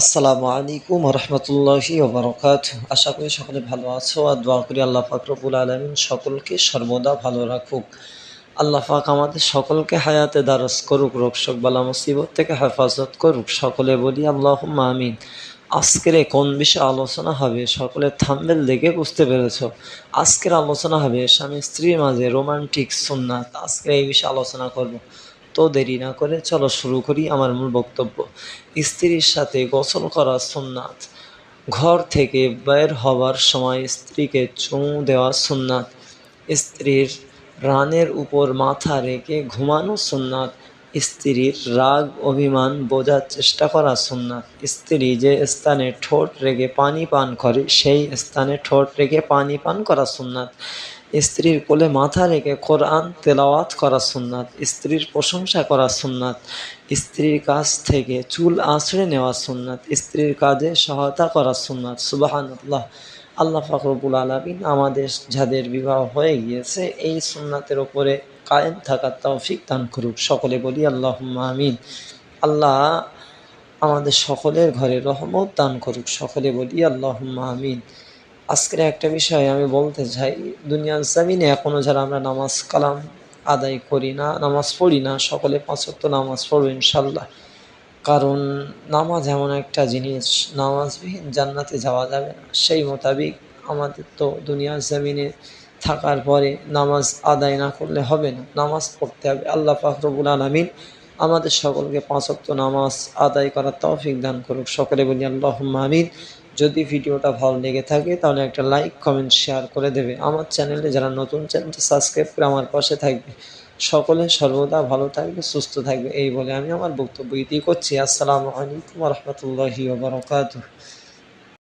আসসালামু আলাইকুম রহমতুল্লাহি ওবরকাত। আশা করি সকলে ভালো আছো আর দোয়া করি আল্লাহ পাক রবুল আলমিন সকলকে সর্বদা ভালো রাখুক। আল্লাহ পাক আমাদের সকলকে হায়াতে দ্বারস করুক, রোগশোক, বালা মুসিবত থেকে হেফাজত করুক, সকলে বলি আল্লাহ আমিন। আজকের কোন বিষয়ে আলোচনা হবে সকলে থাম্বেল দেখে বুঝতে পেরেছ। আজকের আলোচনা হবে স্বামী স্ত্রীর মাঝে রোমান্টিক সুন্নাত। আজকে এই বিষয়ে আলোচনা করব। তো দেরি না করে চলো শুরু করি আমার মূল বক্তব্য। স্ত্রীর সাথে গোসল করা সুন্নাত। ঘর থেকে বের হবার সময় স্ত্রীকে চুমু দেওয়া সুন্নাত। স্ত্রীর রানের উপর মাথা রেখে ঘুমানো সুন্নাত। স্ত্রীর রাগ, অভিমান বোঝার চেষ্টা করা সুন্নাত। স্ত্রী যে স্থানে ঠোঁট রেগে পানি পান করে, সেই স্থানে ঠোঁট রেগে পানি পান করা সুন্নাত। স্ত্রীর কোলে মাথা রেখে কোরআন তেলাওয়াত করা সুন্নাত, স্ত্রীর প্রশংসা করা সুন্নাত, স্ত্রীর কাছ থেকে চুল আঁচড়ে নেওয়া সুন্নাত, স্ত্রীর কাজে সহায়তা করা সুন্নাত। সুবাহান আল্লাহ আল্লাহ ফাকরবুল আলমিন আমাদের যাদের বিবাহ হয়ে গিয়েছে, এই সুন্নাতের ওপরে কায়েম থাকার তৌফিক দান করুক। সকলে বলি আল্লাহ আমিন। আল্লাহ আমাদের সকলের ঘরে রহমত দান করুক। সকলে বলি আল্লাহ আমিন। আজকের একটা বিষয় আমি বলতে চাই। দুনিয়ার জামিনে এখনও যারা আমরা নামাজ কালাম আদায় করি না, নামাজ পড়ি না, সকলে পাঁচক্ত নামাজ পড়ব ইনশাল্লাহ কারণ নামাজ এমন একটা জিনিস, নামাজবিহীন জান্নাতে যাওয়া যাবে না। সেই মোতাবিক আমাদের তো দুনিয়ার জামিনে থাকার পরে নামাজ আদায় না করলে হবে না, নামাজ পড়তে হবে। আল্লাহ ফাকরবুল আলমিন আমাদের সকলকে পাঁচক্ত নামাজ আদায় করার তৌফিক দান করুক। সকলে বলি আল্লাহ আমিন। যদি ভিডিওটা ভালো লেগে থাকে, তাহলে একটা লাইক কমেন্ট শেয়ার করে দেবে। আমার চ্যানেলে যারা নতুন, চ্যানেলটা সাবস্ক্রাইব করে আমার পাশে থাকবে। সকলে সর্বদা ভালো থাকবে, সুস্থ থাকবে, এই বলে আমি আমার বক্তব্য ইতি করছি। আসসালামু আলাইকুম রহমতুল্লাহি